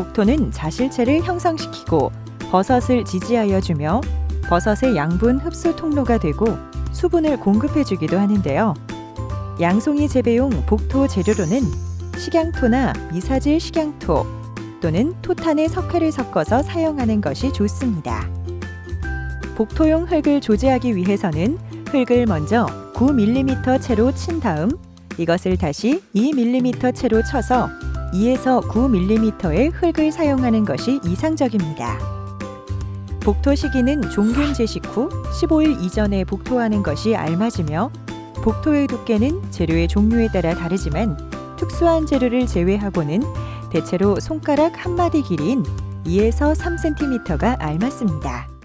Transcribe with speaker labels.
Speaker 1: 복토는 자실체를 형성시키고 버섯을 지지하여 주며 버섯의 양분 흡수 통로가 되고 수분을 공급해 주기도 하는데요. 양송이 재배용 복토 재료로는 식양토나 미사질 식양토 또는 토탄의 석회를 섞어서 사용하는 것이 좋습니다. 복토용 흙을 조제하기 위해서는 흙을 먼저 9mm 채로 친 다음 이것을 다시 2mm 채로 쳐서 2에서 9mm의 흙을 사용하는 것이 이상적입니다. 복토 시기는 종균 제식 후 15일 이전에 복토하는 것이 알맞으며 복토의 두께는 재료의 종류에 따라 다르지만 특수한 재료를 제외하고는 대체로 손가락 한 마디 길이인 2에서 3cm가 알맞습니다.